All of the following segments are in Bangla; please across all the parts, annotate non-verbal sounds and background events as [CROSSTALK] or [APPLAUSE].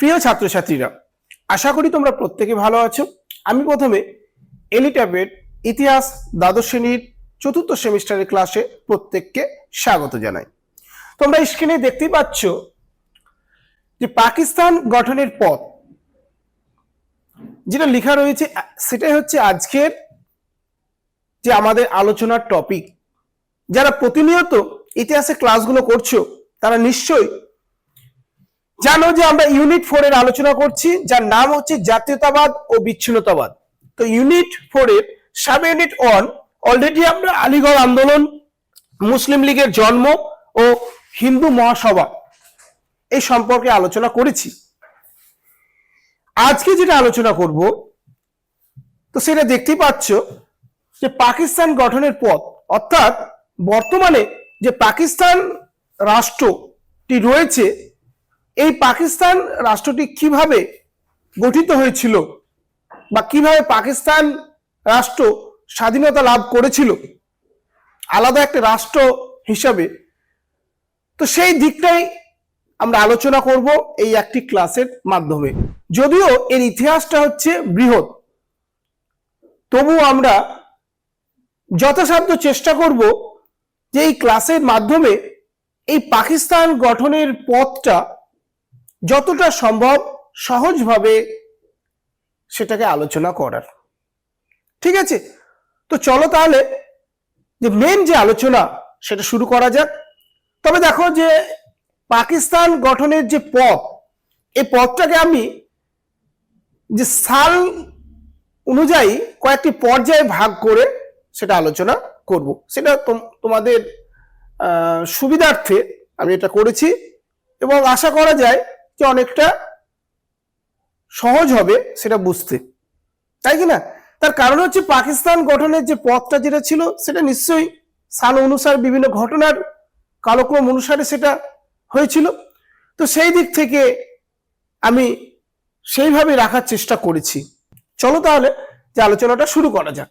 প্রিয় ছাত্রছাত্রীরা, আশা করি তোমরা প্রত্যেকে ভালো আছো। আমি প্রথমে এলিট্যাবের ইতিহাস দ্বাদশ শ্রেণির চতুর্থ সেমিস্টারের ক্লাসে প্রত্যেককে স্বাগত জানাই। তোমরা স্ক্রিনে দেখতেই পাচ্ছ যে পাকিস্তান গঠনের পথ যেটা লেখা রয়েছে, সেটাই হচ্ছে আজকের যে আমাদের আলোচনার টপিক যারা প্রতিনিয়ত ইতিহাসে ক্লাসগুলো করছ, তারা নিশ্চয়ই জানো যে আমরা ইউনিট ফোর এর আলোচনা করছি, যার নাম হচ্ছে জাতীয়তাবাদ ও বিচ্ছিন্নতাবাদ। তো ইউনিট ফোর এর সাব ইউনিট ওয়ান অলরেডি আমরা আলিগড় আন্দোলন, মুসলিম লীগের জন্ম ও হিন্দু মহাসভা এই সম্পর্কে আলোচনা করেছি। আজকে যেটা আলোচনা করব, তো সেটা দেখতেই পাচ্ছ যে পাকিস্তান গঠনের পথ, অর্থাৎ বর্তমানে যে পাকিস্তান রাষ্ট্রটি রয়েছে এই পাকিস্তান রাষ্ট্রটি কীভাবে গঠিত হয়েছিল বা কীভাবে পাকিস্তান রাষ্ট্র স্বাধীনতা লাভ করেছিল? আলাদা একটা রাষ্ট্র হিসাবে। তো সেই দিকটাই আমরা আলোচনা করব এই একটি ক্লাসের মাধ্যমে। যদিও এর ইতিহাসটা হচ্ছে বৃহৎ, তবু আমরা যথাসাধ্য চেষ্টা করব যে এই ক্লাসের মাধ্যমে এই পাকিস্তান গঠনের পথটা যতটা সম্ভব সহজভাবে সেটাকে আলোচনা করার। ঠিক আছে? তো চলো তাহলে যে মেন যে আলোচনা, সেটা শুরু করা যাক। তবে দেখো যে পাকিস্তান গঠনের যে পথ, এই পথটাকে আমি যে সাল অনুযায়ী কয়েকটি পর্যায়ে ভাগ করে সেটা আলোচনা করব। সেটা তোম- তোমাদের সুবিধার্থে আমি এটা করেছি এবং আশা করা যায় যে অনেকটা সহজ হবে সেটা বুঝতে। তাই কি না? তার কারণ হচ্ছে পাকিস্তান গঠনের যে পথটা যেটা ছিল, সেটা নিশ্চয়ই সাল অনুসার বিভিন্ন ঘটনার কালক্রম অনুসারে সেটা হয়েছিল। তো সেই দিক থেকে আমি সেইভাবে রাখার চেষ্টা করেছি। চলো তাহলে যে আলোচনাটা শুরু করা যাক।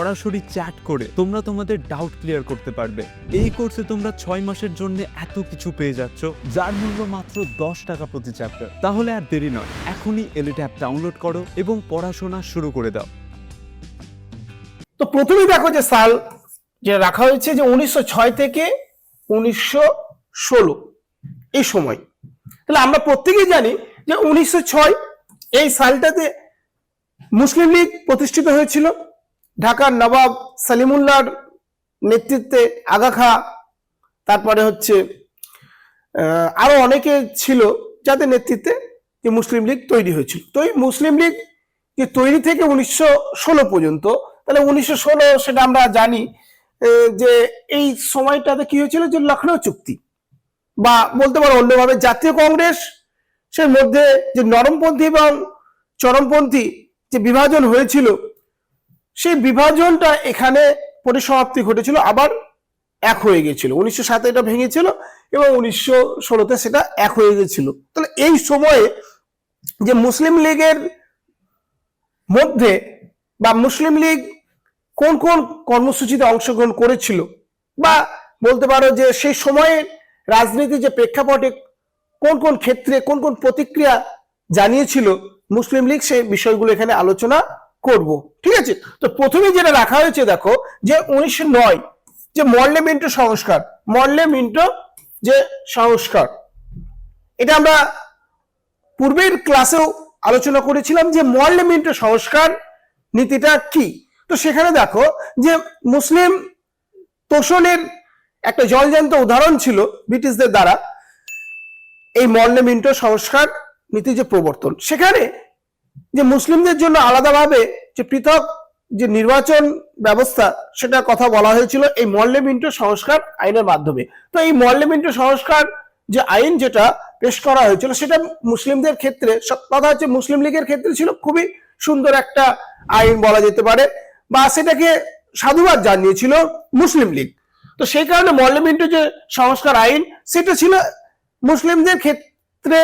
সরাসরি চ্যাট করে তোমরা তোমাদের ডাউট ক্লিয়ার করতে পারবে। এই কোর্সে তোমরা ছয় মাসের জন্য এত কিছু পেয়ে যাচ্ছ, যার মূল্য মাত্র দশ টাকা প্রতি চ্যাপ্টার তাহলে আর দেরি নয়, এখনই এলিট অ্যাপ ডাউনলোড করো এবং পড়াশোনা শুরু করে দাও। তো প্রথমেই দেখো যে সাল, যে রাখা হয়েছে যে উনিশশো ছয় থেকে উনিশশো ষোলো, এই সময়। তাহলে আমরা প্রত্যেকেই জানি যে উনিশশো ছয় এই সালটাতে মুসলিম লীগ প্রতিষ্ঠিত হয়েছিল। ঢাকার নবাব সালিমুল্লাহর নেতৃত্বে আগা খা তারপরে হচ্ছে আহ, আরও অনেকে ছিল যাদের নেতৃত্বে যে মুসলিম লীগ তৈরি হয়েছিল। তো এই মুসলিম লীগ যে তৈরি থেকে উনিশশো ষোলো পর্যন্ত তাহলে উনিশশো ষোলো সেটা আমরা জানি যে এই সময়টাতে কি হয়েছিল যে লখনৌ চুক্তি বা বলতে পারো অন্যভাবে জাতীয় কংগ্রেস সে মধ্যে যে নরমপন্থী এবং চরমপন্থী যে বিভাজন হয়েছিল সেই বিভাজনটা এখানে পরিসমাপ্তি ঘটেছিল, আবার এক হয়ে গেছিল। উনিশশো সাতে এটা ভেঙেছিল এবং উনিশশো ষোলোতে সেটা এক হয়ে গেছিল। তাহলে এই সময়ে যে মুসলিম লীগের মধ্যে বা মুসলিম লীগ কোন কোন কর্মসূচিতে অংশগ্রহণ করেছিল বা বলতে পারো যে সেই সময়ে রাজনীতি যে প্রেক্ষাপটে কোন কোন ক্ষেত্রে কোন কোন প্রতিক্রিয়া জানিয়েছিল মুসলিম লীগ, সেই বিষয়গুলো এখানে আলোচনা করব, ঠিক আছে? তো প্রথমে যেটা রাখা হয়েছে দেখো, যে উনিশশো নয়, যে মর্লে মিন্টো সংস্কার, মর্লে মিন্টো যে সংস্কার। এটা আমরা পূর্বের ক্লাসেও আলোচনা করেছিলাম যে মর্লে মিন্টো সংস্কার নীতিটা কি। তো সেখানে দেখো যে মুসলিম তোষণের একটা জলজান্ত উদাহরণ ছিল ব্রিটিশদের দ্বারা, এই মর্লে মিন্টো সংস্কার নীতি যে প্রবর্তন। সেখানে যে মুসলিমদের জন্য আলাদাভাবে যে পৃথক যে নির্বাচন ব্যবস্থা, সেটার কথা বলা হয়েছিল এই মর্লে মিন্টো সংস্কার আইনের মাধ্যমে। তো এই মর্লে মিন্টো সংস্কার যে আইন যেটা পেশ করা হয়েছিল, সেটা মুসলিমদের ক্ষেত্রে কথা হচ্ছে মুসলিম লীগের ক্ষেত্রে ছিল খুবই সুন্দর একটা আইন বলা যেতে পারে বা সেটাকে সাধুবাদ জানিয়েছিল মুসলিম লীগ। তো সেই কারণে মল্লে মল্লমিন্ট যে সংস্কার আইন, সেটা ছিল মুসলিমদের ক্ষেত্রে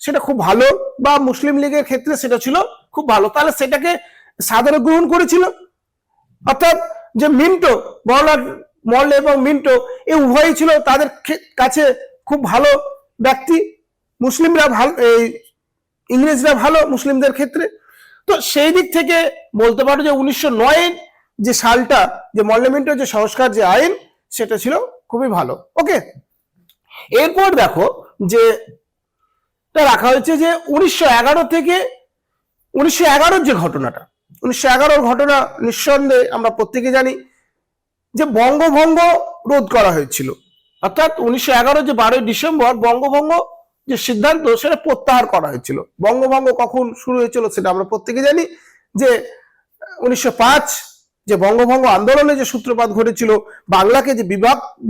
সেটা খুব ভালো, বা মুসলিম লীগের ক্ষেত্রে সেটা ছিল খুব ভালো। তাহলে সেটাকে সাধারণ গ্রহণ করেছিল। অর্থাৎ যে মিন্টো বড়লাট মল্ল এবং মিন্টো এই উভয়ই ছিল তাদের কাছে খুব ভালো ব্যক্তি। মুসলিমরা ভালো, এই ইংরেজরা ভালো মুসলিমদের ক্ষেত্রে। তো সেই দিক থেকে বলতে পারো যে উনিশশো নয়ের যে সালটা, যে মল্লমিন্টো যে সংস্কার যে আইন, সেটা ছিল খুবই ভালো। ওকে? এরপর দেখো যে এটা রাখা হয়েছে যে উনিশশো এগারো থেকে উনিশশো যে ঘটনাটা, উনিশশো এগারোর ঘটনা নিঃসন্দেহে আমরা প্রত্যেকে জানি যে বঙ্গভঙ্গ রোধ করা হয়েছিল। অর্থাৎ উনিশশো এগারো যে বারোই ডিসেম্বর বঙ্গভঙ্গ যে সিদ্ধান্ত সেটা প্রত্যাহার করা হয়েছিল। বঙ্গভঙ্গ কখন শুরু হয়েছিল সেটা আমরা প্রত্যেকে জানি যে উনিশশো পাঁচ যে বঙ্গভঙ্গ আন্দোলনে যে সূত্রপাত ঘটেছিল, বাংলাকে যে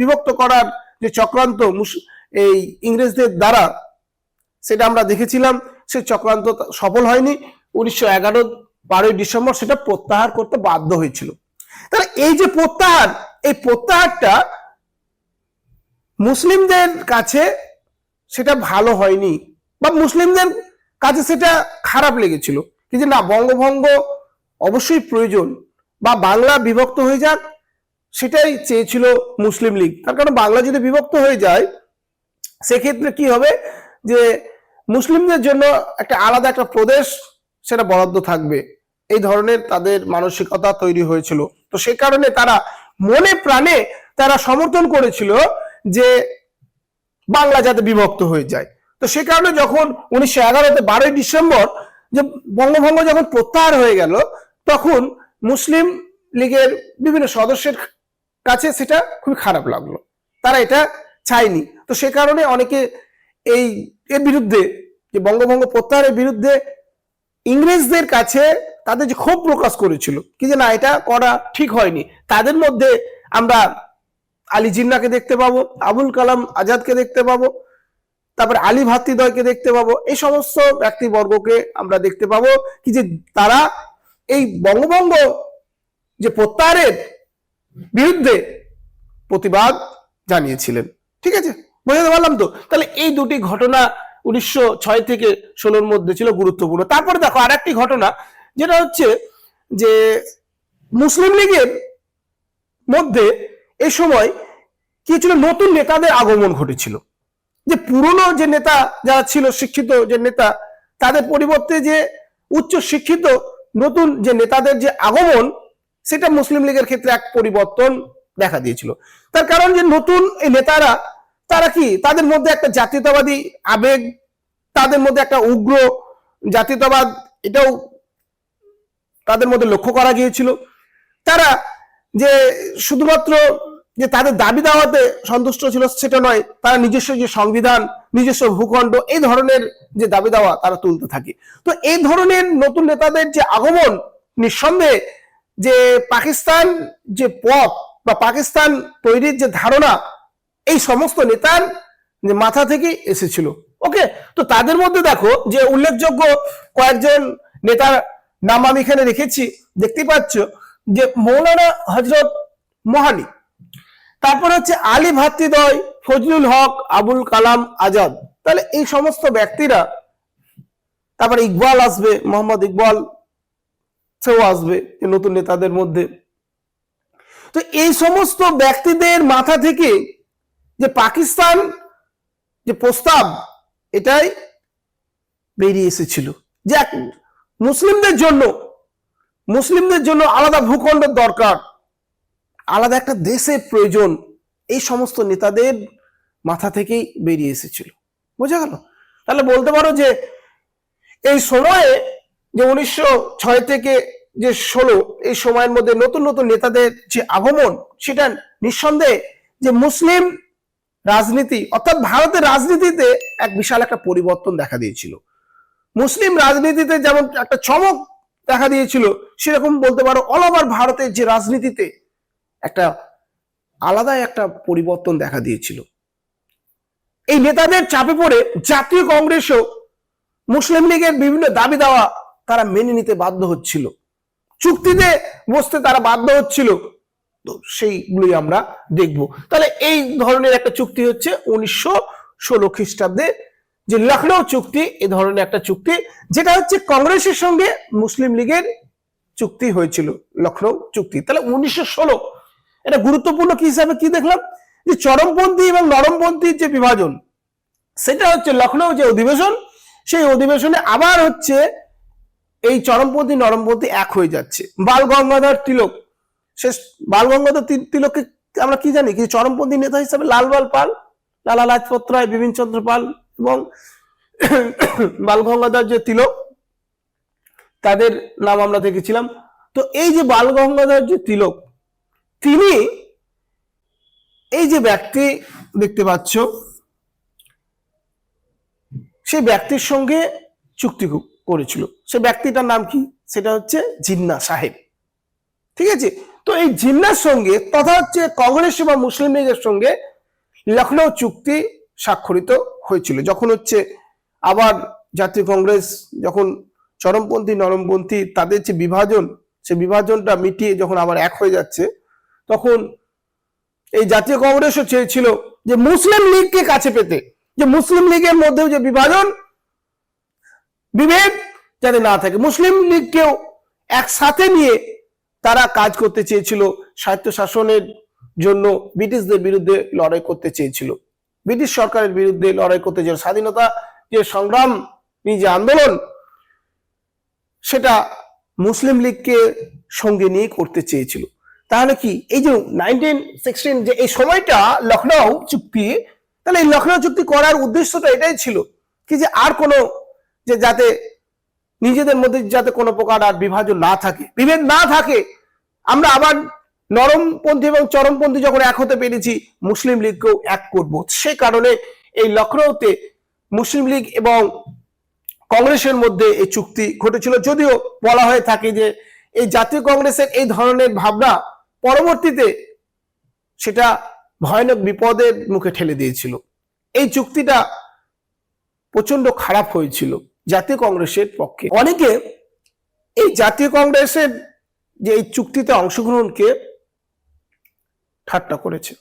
বিভক্ত করার যে চক্রান্ত এই ইংরেজদের দ্বারা সেটা আমরা দেখেছিলাম, সে চক্রান্ত সফল হয়নি। উনিশশো এগারো বারোই ডিসেম্বর সেটা প্রত্যাহার করতে বাধ্য হয়েছিল। তাহলে এই যে প্রত্যাহার, এই প্রত্যাহারটা মুসলিমদের কাছে সেটা ভালো হয়নি বা মুসলিমদের কাছে সেটা খারাপ লেগেছিল। কিন্তু না, বঙ্গভঙ্গ অবশ্যই প্রয়োজন বা বাংলা বিভক্ত হয়ে যাক সেটাই চেয়েছিল মুসলিম লীগ। তার কারণ বাংলা যদি বিভক্ত হয়ে যায়, সেক্ষেত্রে কি হবে? যে মুসলিমদের জন্য একটা আলাদা একটা প্রদেশ সেটা বরাদ্দ থাকবে। এই ধরনের তাদের মানসিকতা তৈরি হয়েছিল। তো সে কারণে তারা মনে প্রাণে তারা সমর্থন করেছিল যে বাংলা যাতে বিভক্ত হয়ে যায়। তো সে কারণে যখন উনিশশো এগারোতে বারোই ডিসেম্বর যে বঙ্গভঙ্গ যখন প্রত্যাহার হয়ে গেল, তখন মুসলিম লীগের বিভিন্ন সদস্যের কাছে সেটা খুবই খারাপ লাগল। তারা এটা চায়নি। তো সে কারণে অনেকে এই, এর বিরুদ্ধে, যে বঙ্গভঙ্গ প্রত্যাহারের বিরুদ্ধে ইংরেজদের কাছে তাদের যে ক্ষোভ প্রকাশ করেছিল, কি যে না, এটা করা ঠিক হয়নি। তাদের মধ্যে আমরা আলী জিন্নাকে দেখতে পাবো, আবুল কালাম আজাদকে দেখতে পাবো, তারপরে আলী ভাতৃদয়কে দেখতে পাবো, এই সমস্ত ব্যক্তিবর্গকে আমরা দেখতে পাবো, কি যে তারা এই বঙ্গভঙ্গ যে প্রত্যাহারের বিরুদ্ধে প্রতিবাদ জানিয়েছিলেন। ঠিক আছে? বুঝতে পারলাম তো? তাহলে এই দুটি ঘটনা উনিশশো ছয় থেকে ষোলোর মধ্যে ছিল গুরুত্বপূর্ণ। তারপরে দেখো আর একটি ঘটনা, যেটা হচ্ছে যে মুসলিম লীগের মধ্যে এ সময় কি ছিল? নতুন নেতাদের আগমন ঘটেছিল। যে পুরনো যে নেতা যারা ছিল, শিক্ষিত যে নেতা, তাদের পরিবর্তে যে উচ্চ শিক্ষিত নতুন যে নেতাদের যে আগমন, সেটা মুসলিম লীগের ক্ষেত্রে এক পরিবর্তন দেখা দিয়েছিল। তার কারণ যে নতুন এই নেতারা তারা কি? তাদের মধ্যে একটা জাতীয়তাবাদী আবেগ, তাদের মধ্যে একটা উগ্র জাতীয়তাবাদ, এটাও তাদের মধ্যে লক্ষ্য করা গিয়েছিল। তারা যে শুধুমাত্র যে তাদের দাবি দাওয়াতে সন্তুষ্ট ছিল সেটা নয়, তারা নিজস্ব যে সংবিধান, নিজস্ব ভূখণ্ড, এই ধরনের যে দাবি দাওয়া তারা তুলতে থাকে। তো এই ধরনের নতুন নেতাদের যে আগমন, নিঃসন্দেহে যে পাকিস্তান যে পথ বা পাকিস্তান তৈরির যে ধারণা এই সমস্ত নেতার যে মাথা থেকে এসেছিল। ওকে? তো তাদের মধ্যে দেখো যে উল্লেখযোগ্য কয়েকজন নেতার নাম আমি এখানে রেখেছি। দেখতে পাচ্ছ যে মৌলানা হজরত মহানি তারপর হচ্ছে আলী ভাতৃদয় ফজলুল হক, আবুল কালাম আজাদ। তাহলে এই সমস্ত ব্যক্তিরা, তারপরে ইকবাল আসবে, মোহাম্মদ ইকবাল সেও আসবে নতুন নেতাদের মধ্যে। তো এই সমস্ত ব্যক্তিদের মাথা থেকে যে পাকিস্তান যে প্রস্তাব, এটাই বেরিয়ে এসেছিল। যে এক মুসলিমদের জন্য মুসলিমদের জন্য আলাদা ভূখণ্ডের দরকার, আলাদা একটা দেশের প্রয়োজন, এই সমস্ত নেতাদের মাথা থেকেই বেরিয়ে এসেছিল। বোঝা গেল? তাহলে বলতে পারো যে এই সময়ে যে উনিশশো ছয় থেকে যে ষোলো, এই সময়ের মধ্যে নতুন নতুন নেতাদের যে আগমন, সেটা নিঃসন্দেহে যে মুসলিম রাজনীতি, অর্থাৎ ভারতের রাজনীতিতে এক বিশাল একটা পরিবর্তন দেখা দিয়েছিল। মুসলিম রাজনীতিতে যেমন একটা চমক দেখা দিয়েছিল, সেরকম বলতে পারো অল ওভার ভারতের যে রাজনীতিতে একটা আলাদা একটা পরিবর্তন দেখা দিয়েছিল। এই নেতাদের চাপে পড়ে জাতীয় কংগ্রেসও মুসলিম লীগের বিভিন্ন দাবি দেওয়া তারা মেনে নিতে বাধ্য হচ্ছিল। চুক্তিতে বসতে তারা বাধ্য হচ্ছিল। তো সেইগুলোই আমরা দেখব। তাহলে এই ধরনের একটা চুক্তি হচ্ছে উনিশশো ষোলো খ্রিস্টাব্দে, যে লখনৌ চুক্তি, এ ধরনের একটা চুক্তি, যেটা হচ্ছে কংগ্রেসের সঙ্গে মুসলিম লীগের চুক্তি হয়েছিল, লখনৌ চুক্তি। তাহলে উনিশশো ষোলো, এটা গুরুত্বপূর্ণ কি হিসাবে কি দেখলাম? যে চরমপন্থী এবং নরমপন্থীর যে বিভাজন, সেটা হচ্ছে লখনৌ যে অধিবেশন, সেই অধিবেশনে আবার হচ্ছে এই চরমপন্থী, নরমপন্থী এক হয়ে যাচ্ছে। বাল গঙ্গাধর তিলক শেষ বালগঙ্গাধর তিলককে আমরা কি জানি? কি চরমপন্থী নেতা হিসাবে লালবাল পাল, লালা লাজপত রায়, বিপিন চন্দ্র পাল এবং [COUGHS] বাল গঙ্গাধর যে তিলক, তাদের নাম আমরা দেখেছিলাম। তো এই যে বাল গঙ্গাধর যে তিলক, তিনি এই যে ব্যক্তি দেখতে পাচ্ছ সেই ব্যক্তির সঙ্গে চুক্তি করেছিল। সে ব্যক্তিটার নাম কি? সেটা হচ্ছে জিন্না সাহেব। ঠিক আছে? তো এই জিন্নার সঙ্গে, তথা হচ্ছে কংগ্রেস বা মুসলিম লীগের সঙ্গে লখনৌ চুক্তি স্বাক্ষরিত হয়েছিল। যখন হচ্ছে আবার জাতীয় কংগ্রেস যখন চরমপন্থী, নরমপন্থী তাদের যে বিভাজন, সে বিভাজনটা মিটিয়ে যখন আবার এক হয়ে যাচ্ছে, তখন এই জাতীয় কংগ্রেসও চেয়েছিল যে মুসলিম লীগকে কাছে পেতে, যে মুসলিম লীগের মধ্যেও যে বিভাজন, বিভেদ যাতে না থাকে। মুসলিম লীগকেও একসাথে নিয়ে তারা কাজ করতে চেয়েছিল স্বায়ত্ত শাসনের জন্য ব্রিটিশদের বিরুদ্ধে লড়াই করতে চেয়েছিল। ব্রিটিশ সরকারের বিরুদ্ধে লড়াই করতে চেয়েছিল স্বাধীনতা, যে সংগ্রাম যে আন্দোলন, সেটা মুসলিম লীগকে সঙ্গে নিয়ে করতে চেয়েছিল। তাহলে কি এই যে নাইনটিন সিক্সটিন যে এই সময়টা লখনৌ চুক্তি, তাহলে এই লখনৌ চুক্তি করার উদ্দেশ্যটা এটাই ছিল কি যে আর কোনো যে যাতে নিজেদের মধ্যে যাতে কোনো প্রকার আর বিভাজন না থাকে। বিভেদ না থাকে, আমরা আবার নরমপন্থী এবং চরমপন্থী যখন এক হতে পেরেছি, মুসলিম লীগকেও এক করব। সে কারণে এই লখনৌতে মুসলিম লীগ এবং কংগ্রেসের মধ্যে এই চুক্তি ঘটেছিল। যদিও বলা হয়ে থাকে যে, এই জাতীয় কংগ্রেসের এই ধরনের ভাবনা পরবর্তীতে সেটা ভয়ানক বিপদের মুখে ঠেলে দিয়েছিল। এই চুক্তিটা প্রচণ্ড খারাপ হয়েছিল। জাতীয় কংগ্রেসের পক্ষে। অনেকে এই জাতীয় কংগ্রেসের যে এই চুক্তিতে অংশগ্রহণকে ঠাট্টা করেছে,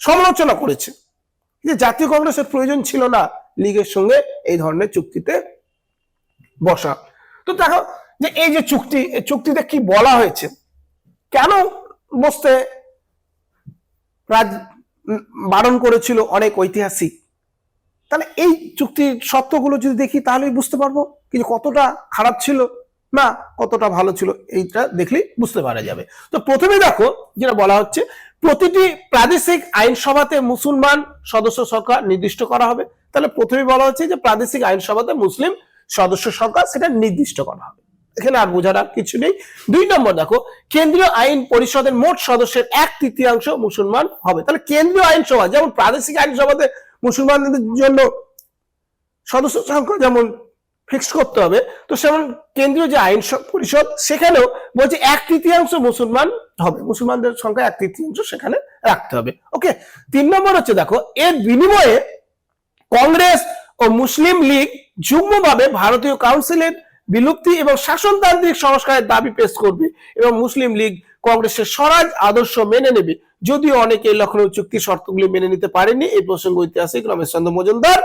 সমালোচনা করেছে। যে জাতীয় কংগ্রেসের প্রয়োজন ছিল না লীগের সঙ্গে এই ধরনের চুক্তিতে বসা। তো দেখো যে এই যে চুক্তি চুক্তিতে কি বলা হয়েছে? কেন বসতে রাজ বারণ করেছিল অনেক ঐতিহাসিক তাহলে এই চুক্তির শর্তগুলো যদি দেখি, তাহলেই বুঝতে পারব কিন্তু কতটা খারাপ ছিল না কতটা ভালো ছিল। এইটা দেখলেই বুঝতে পারা যাবে। তো প্রথমে দেখো, যেটা বলা হচ্ছে, প্রতিটি প্রাদেশিক আইনসভাতে মুসলমান সদস্য সংখ্যা নির্দিষ্ট করা হবে। তাহলে প্রথমে বলা হচ্ছে যে প্রাদেশিক আইনসভাতে মুসলিম সদস্য সংখ্যা সেটা নির্দিষ্ট করা হবে। এখানে আর বোঝার কিছু নেই। দুই নম্বর দেখো, কেন্দ্রীয় আইন পরিষদের মোট সদস্যের এক তৃতীয়াংশ মুসলমান হবে। তাহলে কেন্দ্রীয় আইনসভা, যেমন প্রাদেশিক আইনসভাতে মুসলমানদের জন্য সদস্য সংখ্যা যেমন ফিক্স করতে হবে, তো সেমন কেন্দ্রীয় যে আইন পরিষদ, সেখানেও বলছে এক তৃতীয়াংশ মুসলমান হবে। মুসলমানদের সংখ্যা এক তৃতীয়াংশ সেখানে রাখতে হবে। ওকে, তিন নম্বর হচ্ছে দেখো, এর বিনিময়ে কংগ্রেস ও মুসলিম লীগ যুগ্মভাবে ভারতীয় কাউন্সিলের বিলুপ্তি এবং শাসনতান্ত্রিক সংস্কারের দাবি পেশ করবে এবং মুসলিম লীগ কংগ্রেসের স্বরাজ আদর্শ মেনে নেবে। যদিও অনেকে লখনৌ চুক্তির শর্তগুলি মেনে নিতে পারেনি, এই প্রসঙ্গ ঐতিহাসিক রমেশ চন্দ্র মজুমদার।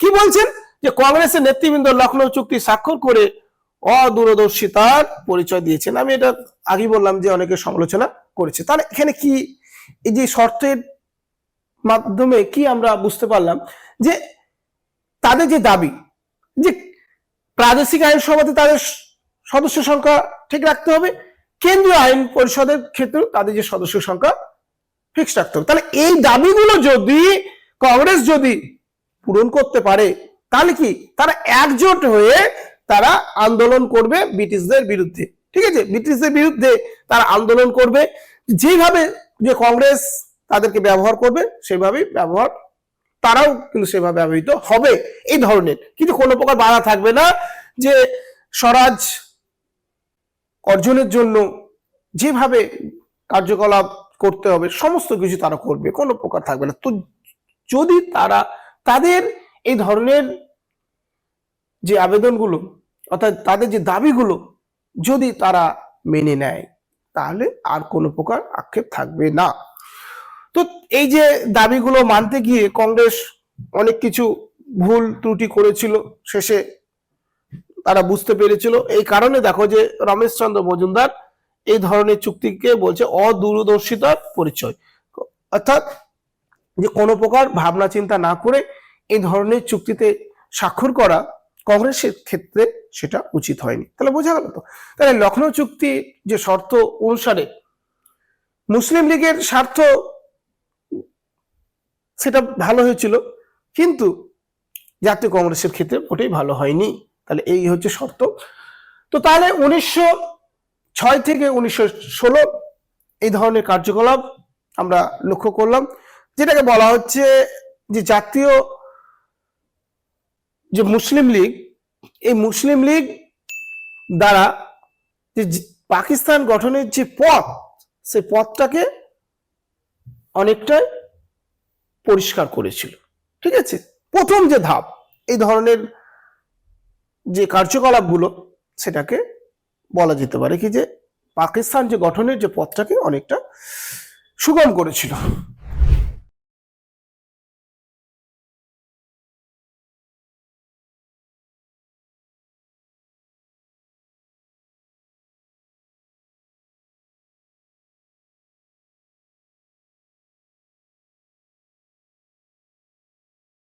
কি বলছেন? যে কংগ্রেসের নেতৃবৃন্দ লখনৌ চুক্তি স্বাক্ষর করে অদূরদর্শিতার পরিচয় দিয়েছেন। আমি এটা আগে বললাম যে অনেকে সমালোচনা করেছে। তাহলে এখানে কি এই যে শর্তের মাধ্যমে কি আমরা বুঝতে পারলাম যে তাদের যে দাবি, যে প্রাদেশিক আইনসভাতে তাদের সদস্য সংখ্যা ঠিক রাখতে হবে, কেন্দ্রীয় আইন পরিষদের ক্ষেত্রেও তাদের যে সদস্য সংখ্যা ফিক্স রাখতে হবে। তাহলে এই দাবিগুলো যদি কংগ্রেস যদি পূরণ করতে পারে, তাহলে কি? তারা একজোট হয়ে তারা আন্দোলন করবে ব্রিটিশদের বিরুদ্ধে। ঠিক আছে? ব্রিটিশদের বিরুদ্ধে তারা আন্দোলন করবে। যেভাবে যে কংগ্রেস তাদেরকে ব্যবহার করবে, সেভাবেই ব্যবহার, তারাও কিন্তু সেভাবে ব্যবহৃত হবে এই ধরনের। কিন্তু কোনো প্রকার বাধা থাকবে না যে স্বরাজ অর্জনের জন্য যেভাবে কার্যকলাপ করতে হবে, সমস্ত কিছু তারা করবে, কোনো প্রকার থাকবে না। তো যদি তারা, তাদের এই ধরনের যে আবেদনগুলো, অর্থাৎ তাদের যে দাবিগুলো যদি তারা মেনে নেয়, তাহলে আর কোনো প্রকার আক্ষেপ থাকবে না। তো এই যে দাবিগুলো মানতে গিয়ে কংগ্রেস অনেক কিছু ভুল ত্রুটি করেছিল, শেষে তারা বুঝতে পেরেছিল। এই কারণে দেখো যে রমেশচন্দ্র মজুমদার এই ধরনের চুক্তিকে বলছে অদূরদর্শিতার পরিচয়। অর্থাৎ যে কোনো প্রকার ভাবনা চিন্তা না করে এই ধরনের চুক্তিতে স্বাক্ষর করা কংগ্রেসের ক্ষেত্রে সেটা উচিত হয়নি। তাহলে বোঝা গেল তো? তাহলে লখনৌ চুক্তি যে শর্ত অনুসারে মুসলিম লীগের স্বার্থ সেটা ভালো হয়েছিল, কিন্তু জাতীয় কংগ্রেসের ক্ষেত্রে ওটাই ভালো হয়নি। তাহলে এই হচ্ছে শর্ত। তো তাহলে উনিশশো ছয় থেকে উনিশশো ষোলো এই ধরনের কার্যকলাপ আমরা লক্ষ্য করলাম, যেটাকে বলা হচ্ছে যে জাতীয় যে মুসলিম লীগ, এই মুসলিম লীগ দ্বারা যে পাকিস্তান গঠনের যে পথ, সেই পথটাকে অনেকটাই পরিষ্কার করেছিল। ঠিক আছে? প্রথম যে ধাপ, এই ধরনের যে কার্যকলাপগুলো, সেটাকে বলা যেতে পারে কি যে পাকিস্তান যে গঠনের যে পথটাকে অনেকটা সুগম করেছিল।